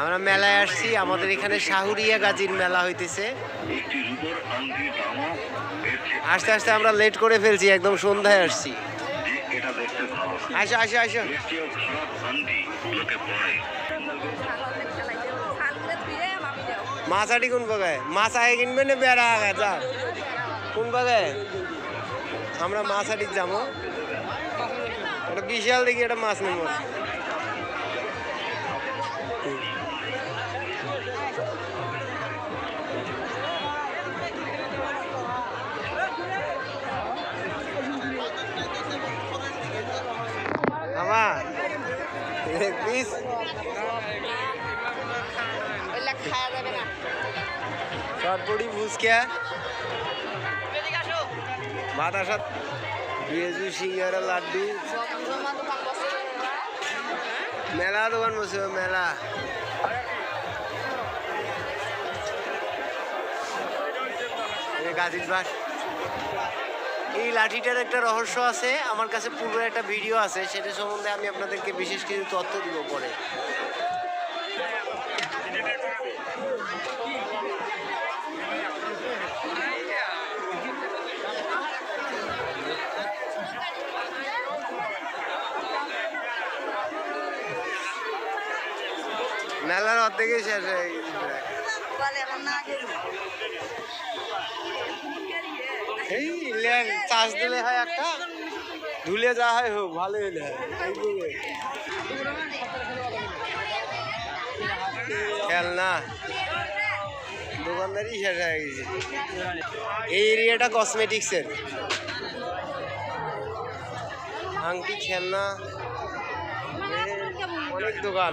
আমরা মেলায় আসছি, আমাদের এখানে শাহুরিয়া গাজীর মেলা হইতেছে। আস্তে আস্তে আমরা লেট করে ফেলছি, একদম সন্ধ্যায় আসছি। আসো আসো আসো। মাছাটি কোন বাগায় মাছ আগে কিনবে না বেড়া আগে যা। কোন বাগায় আমরা মাছাটি যাব। বিশাল দেখি একটা মাছ নেব। চটপটি ফুচকা বাতাসা পেঁয়াজু সিঙ্গারা, লাড্ডু। মেলা দোকান বসে, মেলা। এই গাজীর বাস। এই লাঠিটার একটা রহস্য আছে। আমার কাছে পূর্বের একটা ভিডিও আছে। সেটা সম্বন্ধে আমি আপনাদেরকে বিশেষ কিছু তথ্য দিব পরে। মেলার অর্ধেকই শেষ হয়ে এই চাষ দিলে হয় একটা ধুলে যা হয় হোক ভালো এইগুলো। খেলনা দোকানদারই শেষ হয়ে গেছে। এই এরিয়াটা কসমেটিক্সের আংটি, খেলনা, অনেক দোকান।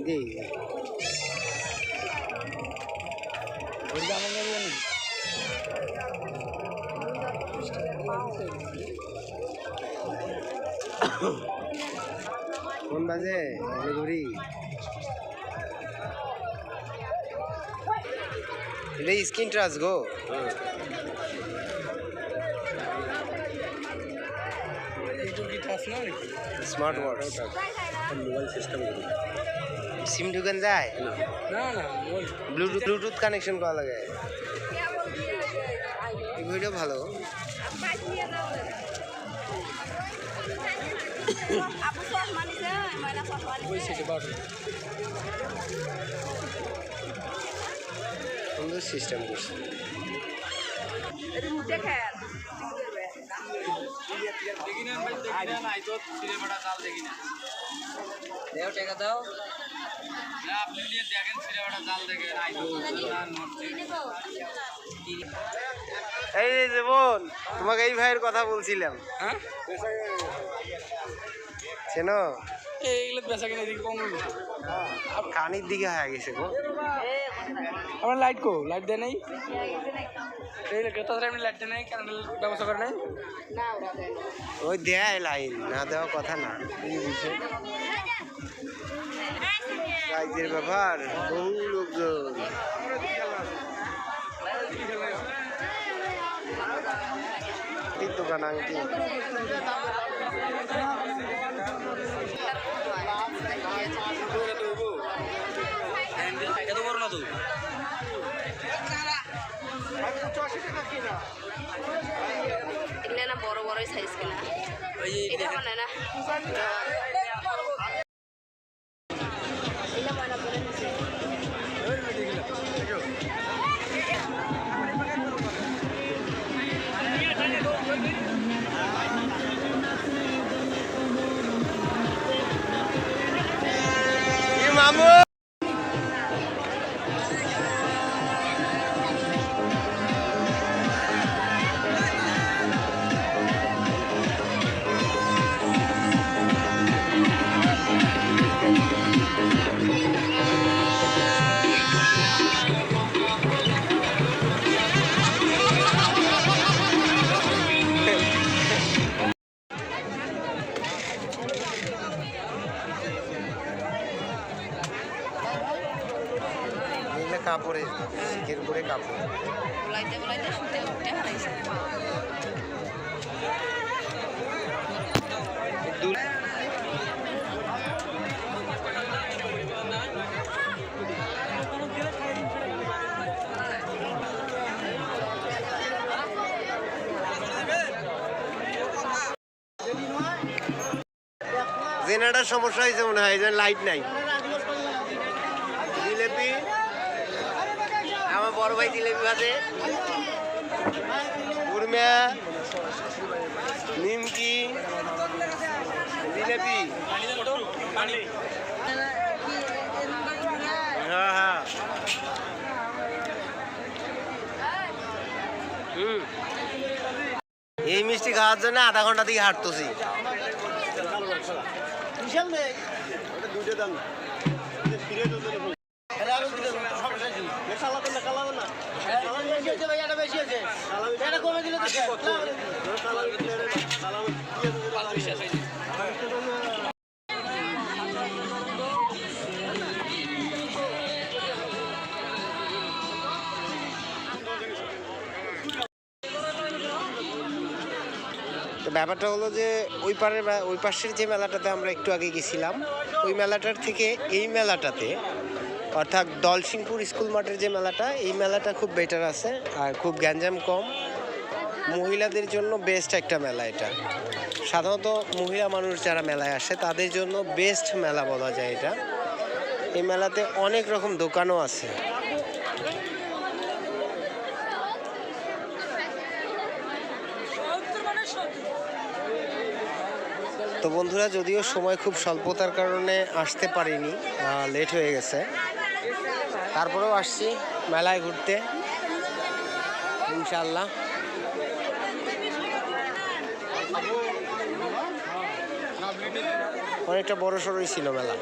জি। কোন বাজে আমি ঘুরি এটা স্ক্রিন টাচ গো। Smart watch. Mobile system SIM ঢুকেন যায়? না না ব্লুটুথ ব্লুটুথ কানেকশন করা লাগে। ঘড়িটা ভালো। আপু সুন্দর সিস্টেম করছে। টাকা দাও আপনি দেখেন এই যে জীবন তোমাকে এই ভাইয়ের কথা বলছিলাম। হ্যাঁ? চেনো? এইগুলো বেচা কিনে কম কানির দিকে হয়ে গেছে গো। আমার লাইট কো লাইট দেয় নাই? লাইট দেয় নাই করে ওই দেয় লাইন না দেওয়া কথা না। রাইজের ব্যাপার বহু লোকজন। দোকান আংটি তুই এগুলো না বড় বড়ই সাইজ কেনা। এটা না কাপড়ে শিখের উপরে কাপড়। বলাইতে বলাইতে শুতে উঠতে হারাইছে। জেনারেটার সমস্যা হয়েছে মনে হয় লাইট নাই জিলেপি জিলেপি ভাজে উর্মিয়া নিমকি জিলেপি। হ্যাঁ হ্যাঁ। এই মিষ্টি খাওয়ার জন্য আধা ঘণ্টা থেকে হাঁটতেছি। তো ব্যাপারটা হলো যে ওই পারের ওই পাশের যে মেলাটাতে আমরা একটু আগে গেছিলাম, ওই মেলাটার থেকে এই মেলাটাতে, অর্থাৎ দলসিংপুর স্কুল মাঠের যে মেলাটা, এই মেলাটা খুব বেটার আছে আর খুব গ্যাঞ্জাম কম। মহিলাদের জন্য বেস্ট একটা মেলা এটা। সাধারণত মহিলা মানুষ যারা মেলায় আসে, তাদের জন্য বেস্ট মেলা বলা যায় এটা। এই মেলাতে অনেক রকম দোকানও আছে। তো বন্ধুরা, যদিও সময় খুব স্বল্পতার কারণে আসতে পারিনি লেট হয়ে গেছে। তারপরেও আসছি মেলায় ঘুরতে ইনশাল্লাহ অনেকটা বড় সড়োই ছিল মেলা।